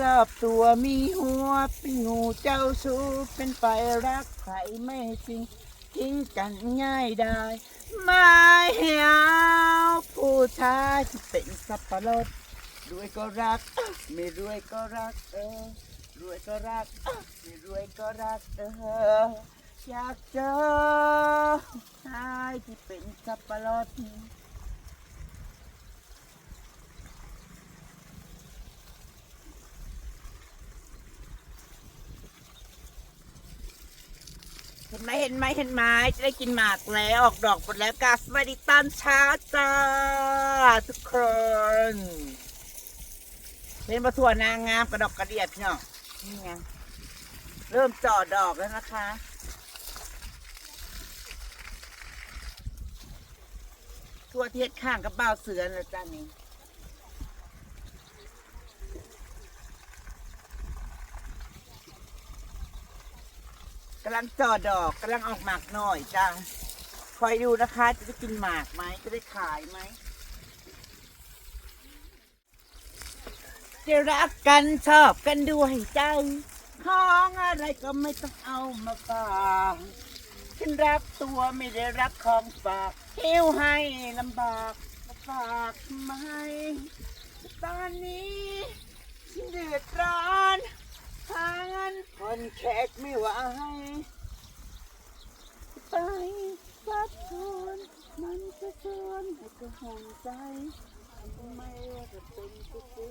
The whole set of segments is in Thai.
รอบตัวมีหัวเป็นงูเจ้าชู้เป็นไปรักใครไม่จริง ทิ้งกันง่ายได้ ไม่เอาผู้ชายที่เป็นสับปะรดรวยก็รัก ไม่รวยก็รักเออรวยก็รัก ไม่รวยก็รักเอออยากเจอชายที่เป็นสับปะรด เห็นไหมเห็นไหมเห็นไหมจะได้กินหมากแล้วออกดอกหมดแล้วกาสวัสดีตอนเช้าจ้าทุกคนเป็นประถั่วนางงามกระดอกกระเดียดพี่น้องนี่ไงเริ่มจ่อดอกแล้วนะคะทั่วเทียดข้างกับเบ้าเสือนะจ้านี่ กำลังจอดอกกำลังออกหมากหน่อยจ้าคอยดูนะคะ จะได้กินหมากไหมจะได้ขายไหมจะรักกันชอบกันด้วยใจของอะไรก็ไม่ต้องเอามาฝากฉันรักตัวไม่ได้รักของฝากเที่ยวให้ลำบากมาฝากทำไมตอนนี้ฉันเดือดร้อนาเงินคนแขกไม่ไหวไปสัดชวนมันจะชวนให้กระหงใจไม่ว่าจะเป็นกุฏิ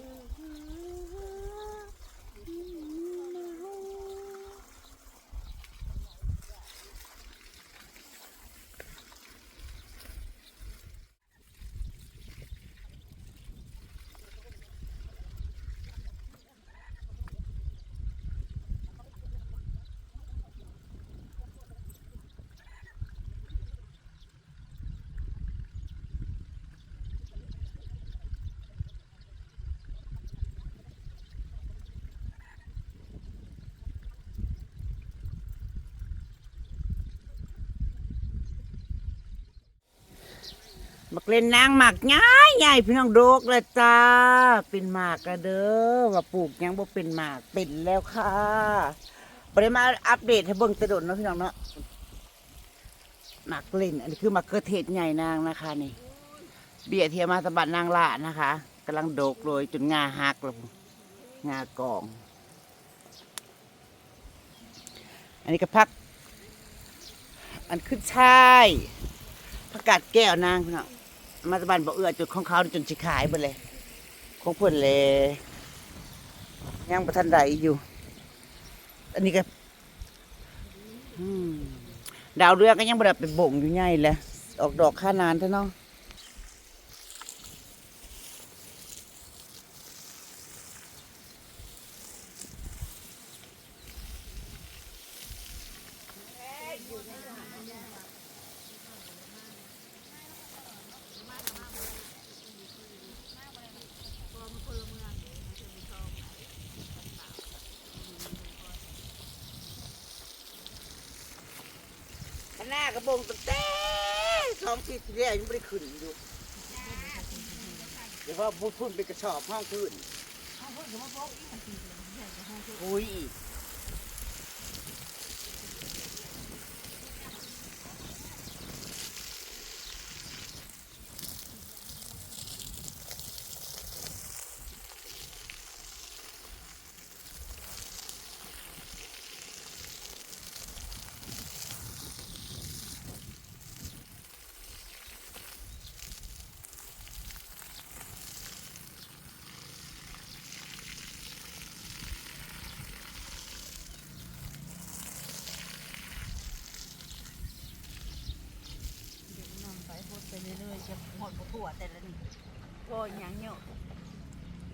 มักเล่นนางหมากง่ายใหญ่พี่น้องโดกเลยจ้า เป็นหมากกระเด้อว่าปลูกยังบ่เป็นหมากเป็นแล้วค่ะบริมาอัปเดตให้เบิ่งตะดนเนาะพี่น้องเนาะหมากเล่น อันนี้คือหมากเกระเทศใหญ่นางนะคะนี่ เบี้ยเทียมาสบัดนางละนะคะกำลังโดกโรยจนงาหักแล้วงากอง อันนี้ก็พัก อันขึ้นช่ายผักกาดแก้วนางพี่น้อง มาสะบันบ่เอื้อจุดของเขาจนสิขายไปเลย ของเพิ่นเลยยังประทันใดอยู่ อันนี้ก็ดาวเรืองก็ยังบ่ได้ไปบ่งอยู่ใหญ่แหละออกดอกค่านานเท่าเนาะ ข้างหน้ากระบงตั้งแต่สองปีที่แล้วยังไม่ได้ขึ้นอยู่ เดี๋ยวพอพูดพุ่นเป็นกระสอบห้องพื้นอุ้ยอีกนำไปพูดไปเรื่อยๆจะ หมดทั่วแต่ละนี่โอ้ยยังเนาะ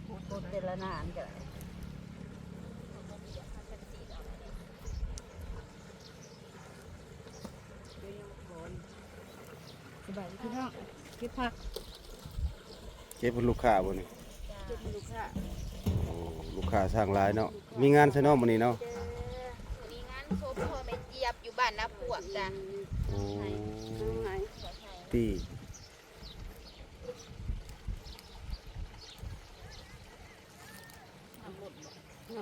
พูดต้นแต่ละนานกันสบายดีพี่น้องเก็บผักเก็บลูกค้าบ่นี่เก็บลูกค้าโอ้ลูกค้าสร้างหลายเนาะมีงานใช่เนาะมื้อนี้เนาะมีงานโซพ่อแม่เจี๊ยบอยู่บ้านนาปวกจ้ะโอ้ไ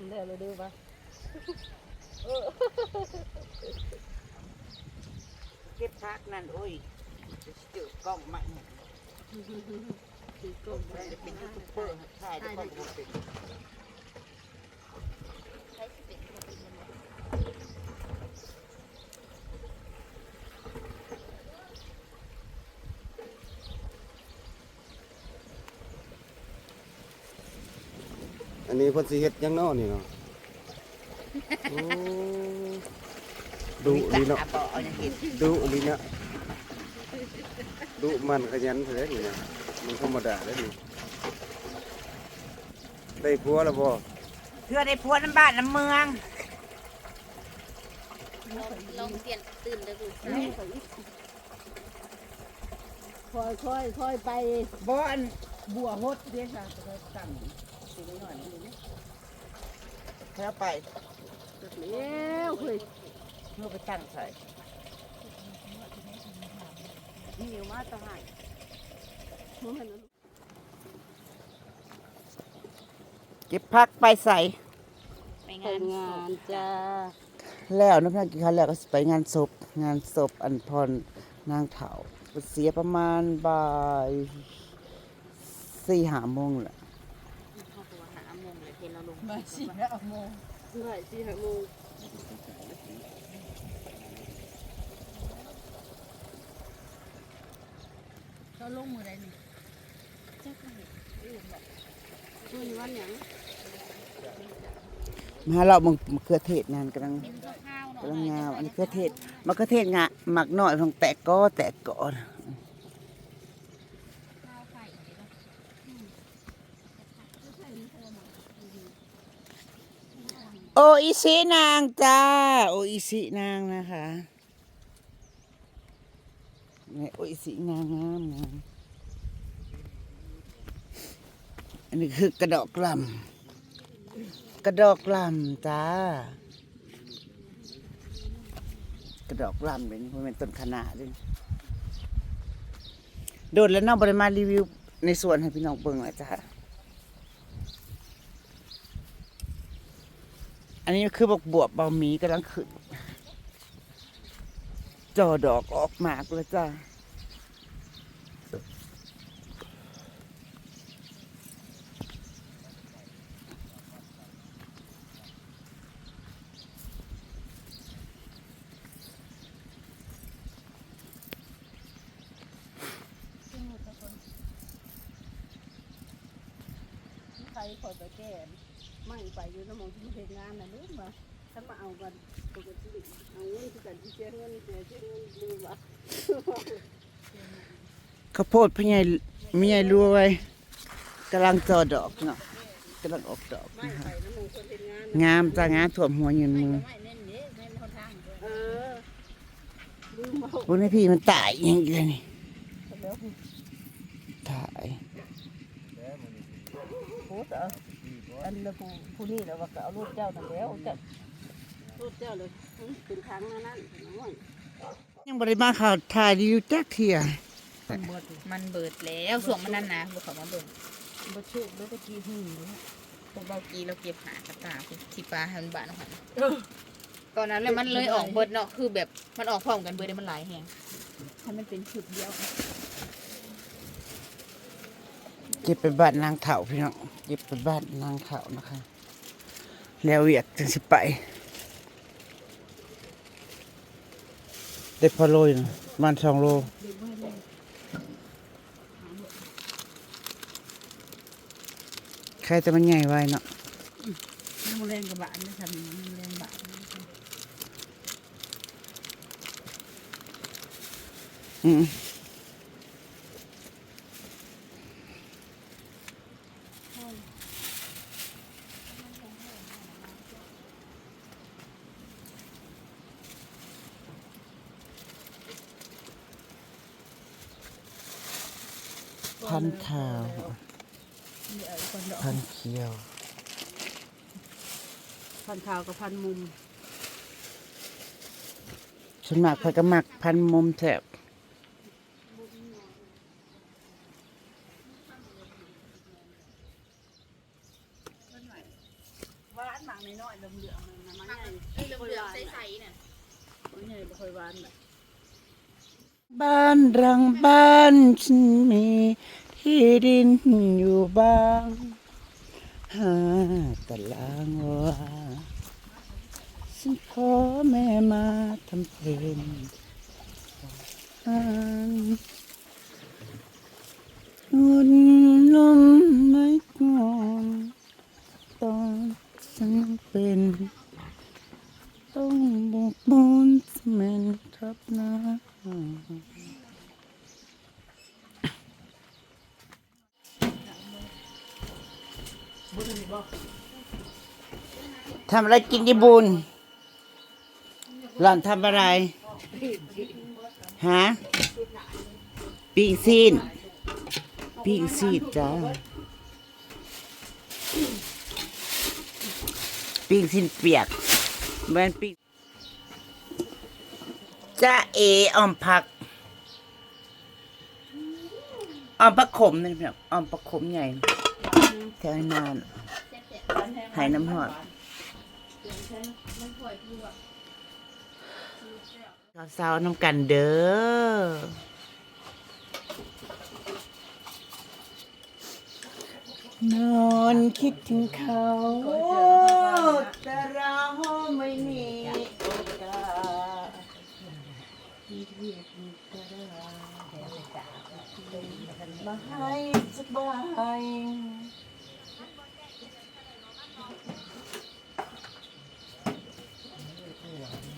นตีทำหมดบ่งำแล้วเลยดูปะเก็บพักนั่นโอ้ยจะจืดกล้องใหม่ตีกลมไปจะเป็นยูทูบเบอร์ถ่ายได้ก็บ่เป็นใช้สิเป็น นเป็นคนอันนี้เพิ่นสิเฮ็ดหยังเนาะนี่เนาะโอ้ดุลีเนาะบ่เอาอย่างเห็นดุลีเนาะดุมันขยันเถอะนี่นะมันธรรมดาเด้อนี่ได้ผัวแล้วบ่เพื่อได้พวน้ำบ้านน้ำเมือง ลองเปลี่ยนตื่นเลยดูค่อยค่อยค่อยไปบ่อันบัวฮดเด้ค่ะจะตั้ง สิหน่อยนึงนี่แล้วไปแล้วเฮ้ยเมื่อไปตั้งใส่หิวมาต่างหากมันเก็บพักไปใส่ไปไปงานงานจ้าแล้วน้ำพกินข้าวแล้วก็สิไปงานศพงานศพอันพรนางเถาเสียประมาณบ่ายสี่ห้าโมงแหละ เข้าตัวหาโมง เลยเห็นเราลงมาสิห้าโมงไหวสี่ห้าโมงเขาลงมือใดนี่ช่วยวันหยังมาเรามึงมะเขือเทศงานกำลังกำลังงามอันนี้มะเขือเทศมะเขือเทศงะหมักหน่อยของแตกก็แตกก่อน ข้าวไข่เนาะ โอิชินางจ้า โออิชินางนะคะนี่โออิชินางงามงามอันนี้คือกระดอกกลำกระดอกกลำจ้า กระดอกกลำเป็นเป็นต้นขนาดด้วยโดดแล้วน้องบริมารีวิวในสวนให้พี่น้องเบิ่งหน่อยจ้า อันนี้คือบกบวบเบาหมีกำลังขึ้นจอดอกออกมากแล้วจ้าใครคอยไปแก้ไม่ไปอยู่น้ำมองที่เฮ็ดงานน่ะลืมว่าถ้ามาเอากันปกติเอาเงินที่กันที่เสียเงินเสียเสียเงินลืมว่า ข้าวโพดพี่ใหญ่มีใหญ่รวยกำลังจอดอกเนาะกำลังออกดอกไม่นะไปคะน้ำมองคนเฮ็ดงานงามจ้างามถ่วมหัวยืนมือไม่เน้นเด้ไม่เข้าทางด้วยเออลืมเอาพวกนี้พี่มันตายอย่างเงี้ยนี่แล้วตายพูดเอออันละผู้ผู้นี่แล้วว่าก็เอารูปเจ้านั่นแล้วเจ้ารูปเจ้าเลยเป็นครั้งนั้นนั่นน้อ ยยังบริมาข่าวถ่ายรีวิวจักเทียมันเบิดแล้วส่วงมันนั่นนะบุเขามาเบิ่งบ่ชุบแล้วตะกี้หึ่งเลยพวกเบากีเราเก็บหากระตาที่ปลาให้มันบาดเนาะค่ะตอนนั้นเลยมันเลยออกเบิดเนาะคือแบบมันออกพร้อมกันเบิดเลยมันหลายแฮงให้มันเป็นชุดเดียวเก็บไปบ้านนางเถาพี่น้องเก็บไปบ้านนางเถานะคะ แล้วเวียกจังสิไป ด้พอโลยนะประมันสองโลใครแต่มันใหญ่ไว้เนาะน้ำแรงกระบะนี่ทำน้ำแรงบะอืม พันธุ์ขาว พันธุ์เขียว พันขาวกับพันมุมฉันหมักไปก็หมักพันธุ์มุมแถบหวานหมักน้อยๆเหลืองๆมันมันใหญ่ไอ้เหลืองๆใสๆน่ะมันใหญ่บ่ค่อยหวานน่ะบ้านรังบ้านฉันมีที่ดินอยู่บ้างห้า ตารางว่าฉันขอแม่มาทำเป็นบ้านอุ่นลมไม่ก่อนตอนฉันเป็น ต้องบกบนสเมนทับหน้า ทำอะไรกินยี่บุญหล่อนทำอะไร ฮะปิ้งซีนปิ้งซีนจ้าปิ้งซีนเปียกแมนปิ้งจ้าเอออมผักออมผักขมนี่พี่น้อออมผักขมใหญ่แถวนานหายน้ำหอด สาวๆน้ำกันเด้อนอนคิดถึงเขาแต่เราไม่มีโอกาสที่จะมาให้สบาย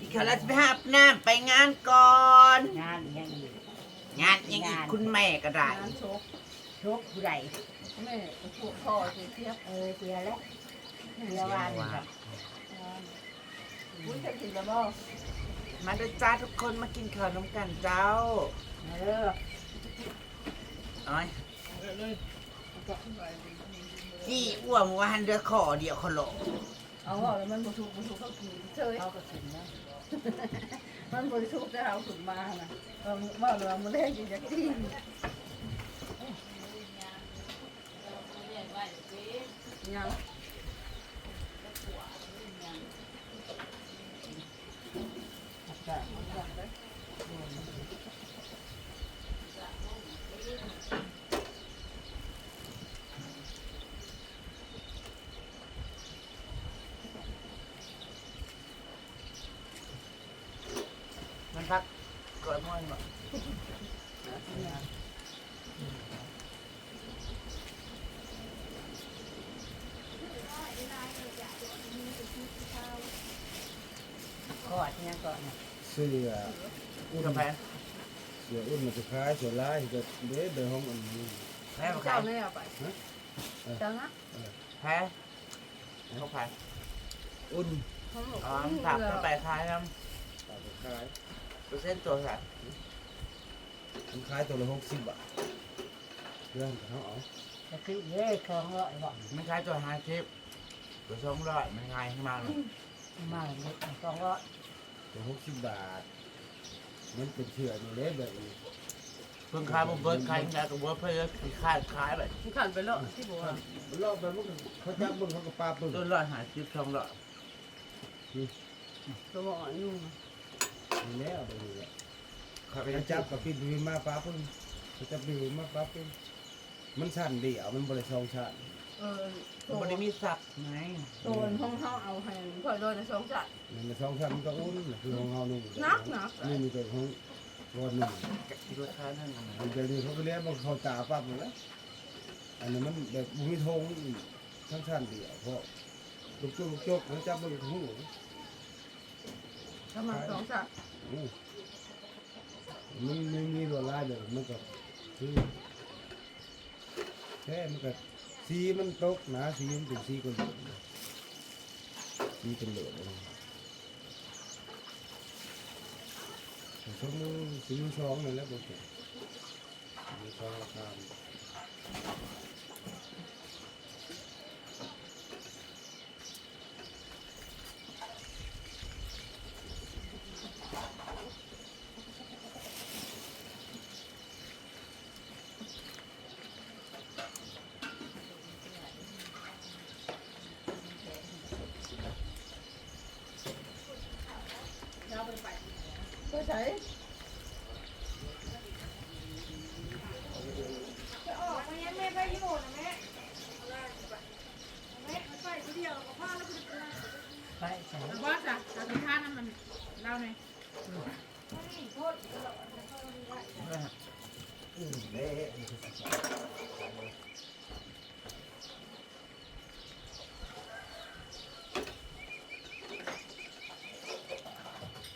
อีกครั้งเราจะไปหาบน้ำไปงานก่อน งานยังงานยังอีกคุณแม่ก็ได้ร้านโชกทุกผู้ใดแม่ก็พวกพ่อสิเทียบเออเสียแล้วเสียวันกับอุ้ยจะกินแล้วบ่มาด้วยจ้าทุกคนมากินข้าวน้ำกันเจ้าเออเอ้ยจี้อ้วมว่าหันเดือขอเดียวขอหลงเอาว่าแล้วมันบ่ถูกบ่ถูกเขากินเฉยเขาก็กินนะ มันบ่ได้ถูกแต่เอาขึ้นมานะเราว่าเรามื้อแรกกินจากกินยัง ก่อนพ่อนบ่กอดเนี่ยก่อนเสื้ออุ่นกาแฟเสื้ออุ่นมันจะคล้ายเสื้อลายก็เด้เดินห้องอันนี้แพ้มาเจ้าขายแม่เอาไปเจ้านะแพ้เขาขายอุ่นอ๋อถักเข้าไปขายน้ตาก็คลาย เปอร์เซ็นต์ตัวค่ะมันคล้ายตัวละหกสิบบาทเรื่องเขาเอาจะคือเย่คลองร้อยบอกมันขายตัวห้าสิบตัวสองร้อยมันง่ายขึ้นมาเลยมาเลยคลองร้อยตัวหกสิบบาท มันเป็นเชือกนี่เด้แบบนี้เพิ่งขายบุเบิร์ดขายยากับเบิร์ดเพื่อขายขายแบบที่ขันไปเลาะที่บัวมันลอกไปมันก็เขาจับเบิ่งเขาก็ปาเบิ่งต้นร้อยหาสิบสองร้อยตัวบ่อ่อนอยู่นี่ แล้วไปนี่แหละเขาไปเขาจับกับปิดวิมาปาเบิ่งเขาจับวิมาปาเบิ่งมันสั่นเดียวมันบริสองสั่นเออตัตัววบริมีสับไงตัวห้องเฮาเอาให้ค่อยโดนในสองจัดมันสองสั่นมันก็อุ่นคือของเฮานี่นักนักนี่มีแต่ของวันหนึ่งที่รสชาตินั่นนะมันจะนี่เขาไปเลี้ยงมันเขาตาปั๊บหมดแล้วอันนั้นมันแบบบุมีทงอีกทั้งสั่นเดียวเพราะลูกโจกลูกโจกเขาจับมันหู ถ้ามาสองจัดอื มมันไม่มีลวดลายเลยมันก็คือแค่มันก็สีมันตกหนาสีมันเป็นสีกระโหลกสีเป็นโหลกเลยแต่ช่วงสีช่องนั่นแหล้วบอกเลยสีช่องราคา ก็ใช้ ไปใส่ ว่าจ้ะจะมีท่านั้นมันเล่าหน่อย อืมเละ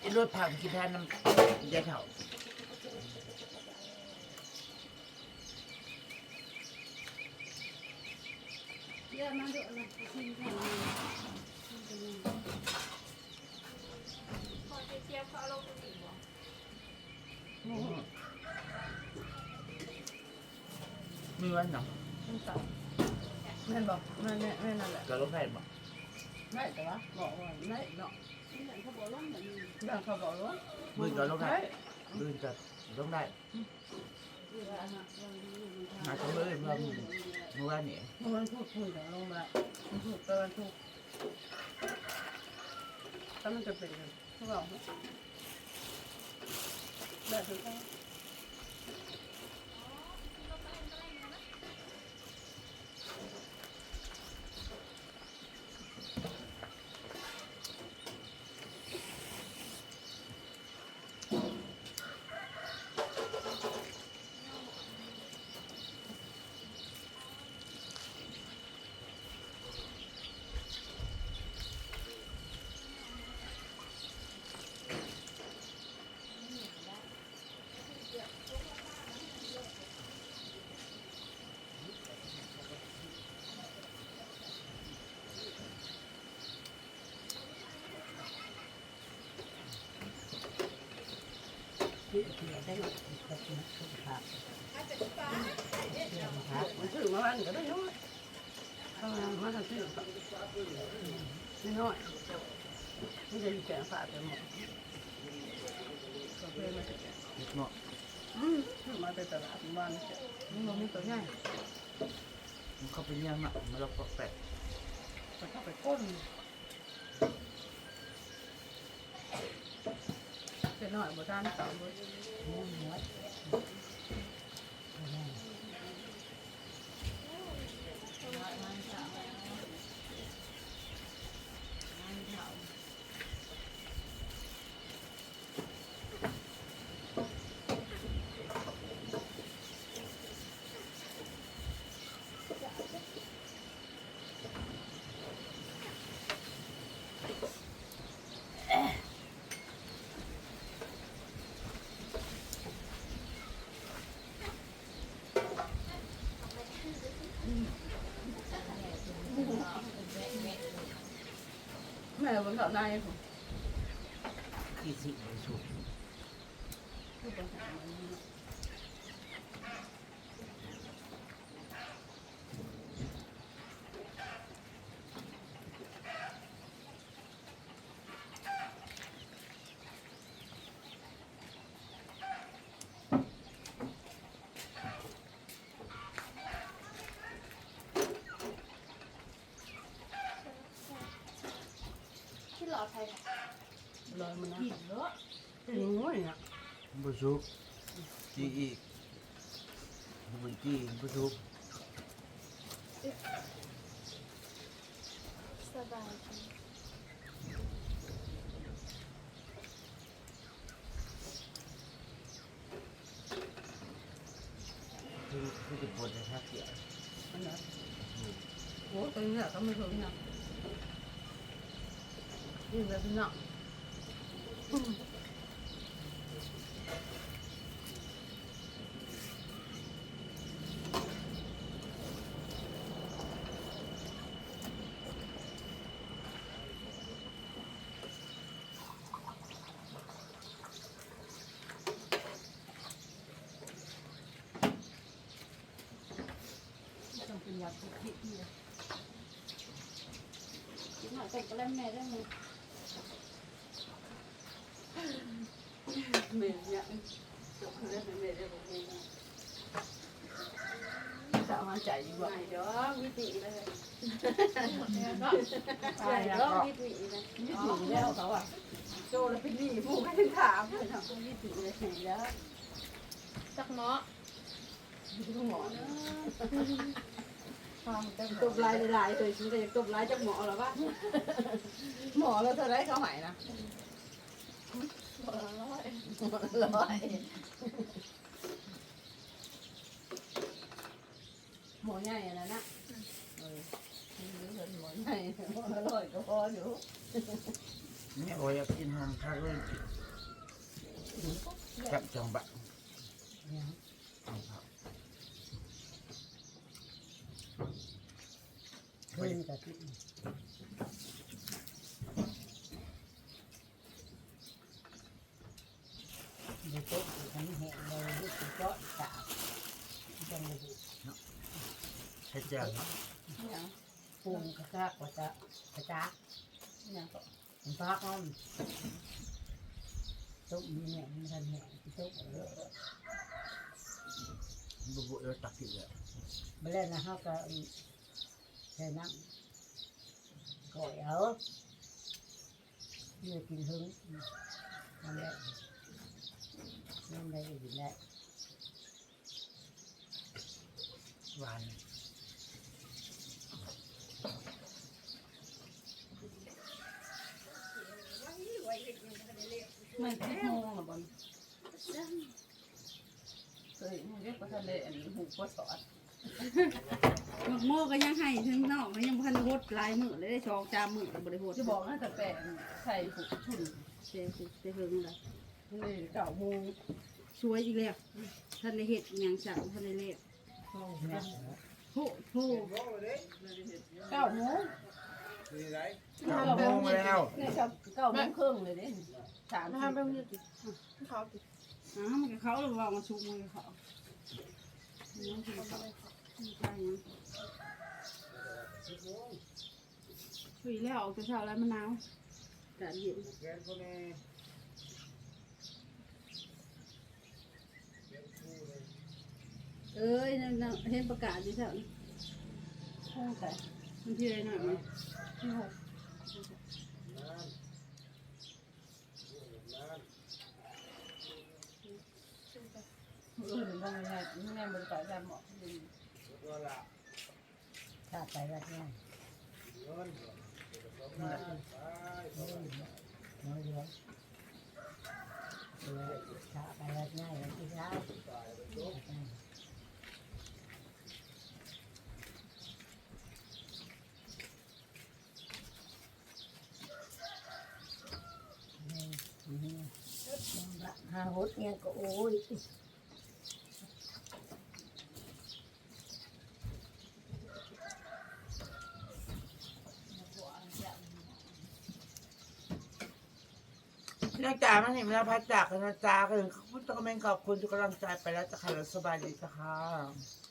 ไอ้ รถผักกินทานน้ำยาเถ่าเยอะมากด้วยนะชิมกันมีวันเนาะแม่นบอกแม่นแม่แม่นั่นแหละก็รถไฟบอก ไม่แต่ว่าบอกว่าไม่เนาะเขาบอกว่าแบบนี้ เขาบอกว่ามือก็รถไฟมือก็รถได้หาทำเลยเมื่อเมื่อวานนี่มันพูดคุยกับลงมามันพูดตอนทุกถ้ามันจะเป็นพวกเราแบบนี้ที่เกี่ยวได้ก็กินสุขภาพครับมันถือมาวันก็ได้น้อยมาทำถือไม่น้อยไม่ได้แกงฝาดไปหมดก็เพื่อน เล็กเนาะอืมถือมาแต่ตลาดบ้านแกมันมีตัวใหญ่มันเข้าไปเยี่ยมอะมันเราก็แปะก็เข้าไปก้นเป็น หน่อยบ่ทานเต่าบ่ม้ว นม้วนแม่บนเขาในผม กี่สิบเลยสุด ผู้บริหารมัน ที่ หลอดไฟลอยมันนะเป็นงูเนี่ยบุชุบจีอีกบุญจีบุชุบสบายดีคือคือจะปวดในท่าเกียร์มันนะโอ้ตัวนี้ก็ไม่ถึงนะ ยิ่งแบบนั้นต้องเป็นยาพิษพิษ เนี่ยกินหน่อยแต่ก็เล่นแม่ได้ไหมแม่เนี่ยจบเล่นแม่ได้บอกแม่จะมาใจดีกว่าเดี๋ยววิธีเลยตายแล้วเดี๋ยวก็วิธีเลยนี่ถึงแล้วเขาอะโจแล้วเป็นหนี้ผู้ก็ถึงถามเลยเนาะนี่ถือเลยไหนแล้วจักเนาะหมอเนาะตบลายลายเลยฉันก็อยากตบลายจากหมอแล้วะหมอแล้วเธอได้เขาหายนะหมอละ ร้อยหมอลอยหมอใหญ่อะนะนะเออนี่เห็นหมอใหญ่หมอละร้อยก็พออยู่เนี่ยโอ้ยอยากกินหอมข้าวเลยกับจังบะเนี่ยขึ้นกับที่เดี๋ยวโต๊ะทำแห้งเลยที่สุดก็ตากจังเลย ให้เจ้าเนี่ยปรุงกระกากกว่าจะกระจักเนี่ยมันพักอ้อมต้มมีเนี่ยมันทันแห้งที่ต้มเยอะบุบุเออตักกินเลยมาเล่นนะฮะก็ใส่น้ำก่อยเอาเมื่อกินหึงนั่นแหละนั่นได้ก็กินได้หวาน มันแค่โมงอะบอลเคยเรียกว่าทะเลอันนี้หูก็สอดหมกโม่ก็ยังให้ทั้งนอกมันยังพันโหดลายมือเลยได้ชองจามมือบริโภคจะบอกนะแต่แปลงใส่ผูกชุนเจ๊สิเจ๊เฮิงเลยเลยเก่าโมงสวยอีกแล้วท่านได้เห็ดอหย่างสั่งท่านได้เล็ก เนี่ยโหโหเก้าโมงเก้าโมงแล้วนี่ครับเก้าโมงครึ่งเลยเนี่ยสามมาสิบทำไปมึงจะเขาติอ้ามันกับเขาหรือว่ามาชุกมือเขาน้องกินเขาใช่ยังคุยแล้วออกแต่เช้าแล้วมะนาวกาดเย็น แกนคนนี้ เอ้ยนั่นน่ะเห็นประกาศอยู่แถวนี้โอ้แต่มันที่ไรหน่อยไหมที่หกเออเดี๋ยวมองยังไงไม่แน่บริการจำหมอก็ละถ้าไปวัดเนี่ยเงินน้อยน้อยเดียวถ้าไปวัดง่ายวันที่เช้า หาหด เนี่ยก็โอ้ยนักจ่ามันเห็นเวลาพัดจากกันะจ๊ะก็ถึงขอบคุณตะกเมนขอบคุณทุกกำลังใจไปแล้วจะค่ะเราสบายดีจ้ะค่ะ